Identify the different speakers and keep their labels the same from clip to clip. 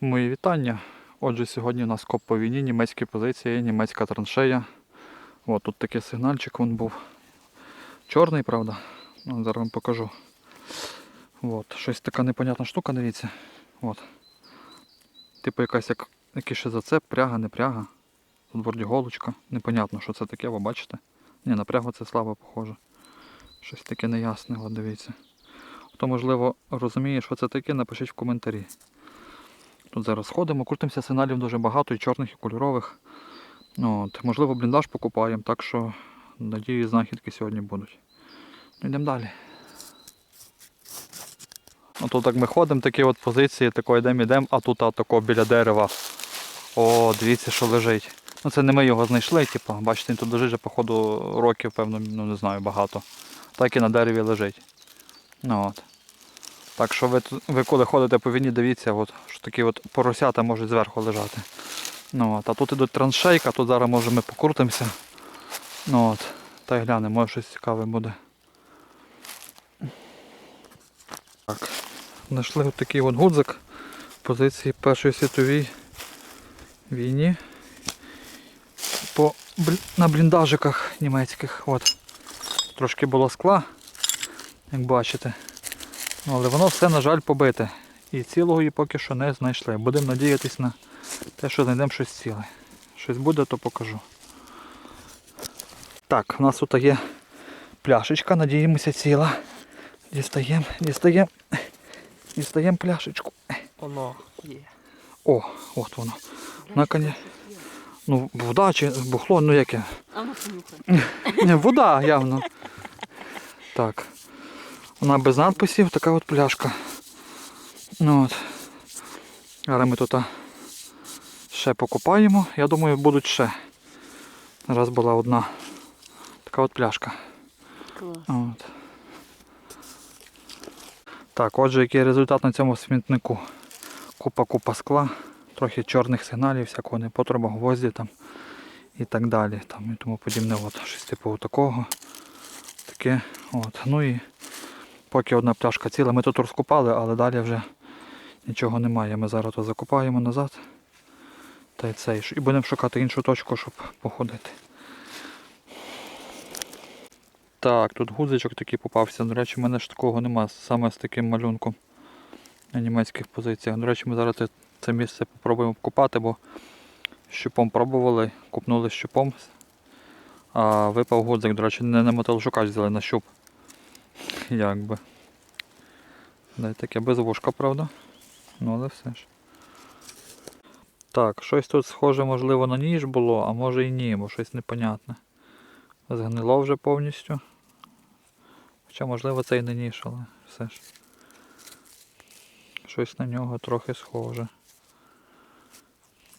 Speaker 1: Мої вітання. Отже, сьогодні у нас коп по війні, німецькі позиції, німецька траншея. От тут такий сигнальчик він був. Чорний, правда? Ну, зараз вам покажу. От, щось така непонятна штука, дивіться. От. Типу якась як якийсь ще зацеп, пряга, не пряга. Тут вроді голочка. Непонятно, що це таке, ви бачите? Ні, на прягу це слава похоже. Щось таке неясне, от дивіться. Хто, можливо, розуміє, що це таке, напишіть в коментарі. Тут зараз ходимо, крутимося, сигналів дуже багато, і чорних, і кольорових. Ну, От, можливо, бліндаж покупаємо, так що надію, знахідки сьогодні будуть. Ну, йдемо далі. Ну, тут так ми ходимо, такі от позиції, тако йдемо, йдемо, а тут а, тако біля дерева. О, дивіться, що лежить. Ну це не ми його знайшли, типу, бачите, він тут лежить вже, походу, років, певно, ну не знаю, багато. Так і на дереві лежить. Ну, от. Так що ви, ви коли ходите по війні, дивіться, от, що такі от поросята можуть зверху лежати. Ну, от. А тут ідуть траншейка, тут зараз може ми покрутимося. Ну, от. Та й глянемо, може щось цікаве буде. Так. Знайшли от такий от гудзик позиції Першої світовій війні. По, на бліндажиках німецьких. От. Трошки було скла, як бачите. Але воно все, на жаль, побите. І цілого її поки що не знайшли. Будемо надіятись на те, що знайдемо щось ціле. Щось буде, то покажу. Так, у нас тут є пляшечка, надіємося ціла. Дістаємо, дістаємо. Дістаємо пляшечку.
Speaker 2: Воно є.
Speaker 1: О, от воно. На коні. Ну, вода чи бухло, ну яке?
Speaker 2: А ну
Speaker 1: вода явно. Так. Вона без надписів, така от пляшка. Ну от. Зараз ми тут ще покупаємо. Я думаю, будуть ще. Раз була одна. Така от пляшка.
Speaker 2: Клас.
Speaker 1: От. Так, отже, який результат на цьому смітнику. Купа-купа скла, трохи чорних сигналів, всякого непотреба, гвозді там і так далі. Там, і тому подібне. От, щось типу такого. Таке. От. Ну і поки одна пляшка ціла, ми тут розкопали, але далі вже нічого немає. Ми зараз то закопаємо назад. Та й цей. І будемо шукати іншу точку, щоб походити. Так, тут гудзичок такий попався. До речі, в мене ж такого нема, саме з таким малюнком на німецьких позиціях. До речі, ми зараз це, це місце попробуємо вкопати, бо щупом пробували, купнули щупом, а випав гудзик. До речі, не на металошукач взяли на щуп. Як би. Таке без вушка, правда? Ну але все ж. Так, щось тут схоже, можливо, на ніж було, а може і ні, бо щось непонятне. Згнило вже повністю. Хоча можливо це і не ніж, але все ж. Щось на нього трохи схоже.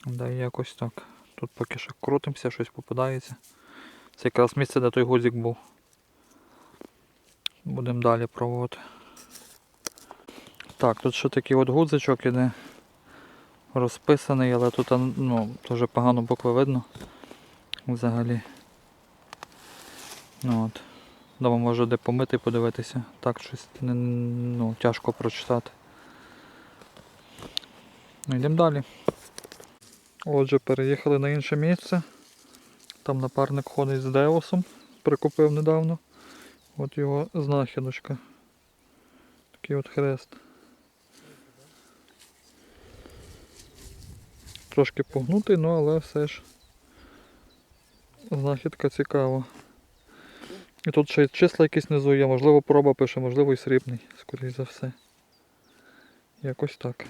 Speaker 1: Да і якось так. Тут поки що крутимося, щось попадається. Це якраз місце, де той гудзик був. Будемо далі пробувати. Так, тут ще такий от гудзичок іде. Розписаний, але тут ну, дуже погано букви видно. Взагалі. Ну от. Дома може де помити подивитися. Так щось не, ну, тяжко прочитати. Ну, йдемо далі. Отже, переїхали на інше місце. Там напарник ходить з Деосом, прикупив недавно. От його знахідочка. Такий от хрест. Трошки погнутий, ну але все ж знахідка цікава. І тут ще й числа якісь внизу є, можливо проба пише, можливо і срібний, скоріш за все. Якось так.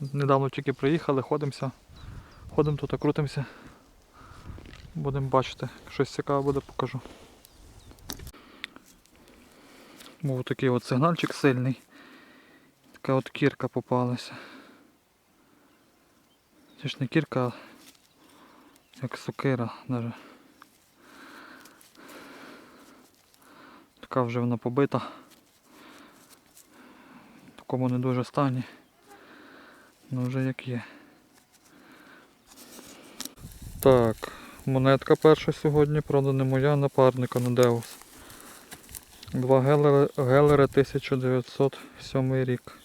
Speaker 1: Недавно тільки приїхали, ходимося. Ходимо тут, крутимося. Будемо бачити, щось цікаве буде, покажу. Був такий от сигнальчик сильний. Така от кірка попалася. Це ж не кірка, а як сокира навіть. Така вже вона побита. Такому не дуже стані. Ну вже як є. Так, монетка перша сьогодні, правда не моя, а напарника Нудеус. Два гелери, гелери 1907 рік.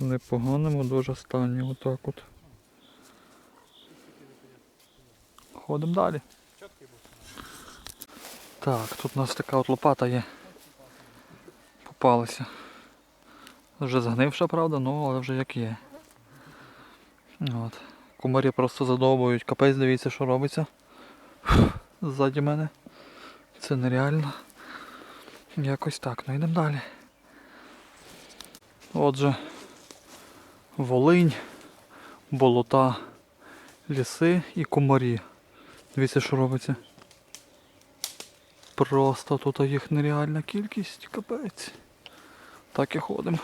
Speaker 1: В непоганому дуже стані, отак от. Ходимо далі. Так, тут у нас така от лопата є. Попалася. Вже згнивша, правда, ну але вже як є. От. Кумарі просто задовбують. Капець, дивіться, що робиться. Ззаді мене. Це нереально. Якось так. Ну йдемо далі. Отже, Волинь, болота, ліси і комарі. Дивіться, що робиться. Просто тут їх нереальна кількість, капець. Так і ходимо.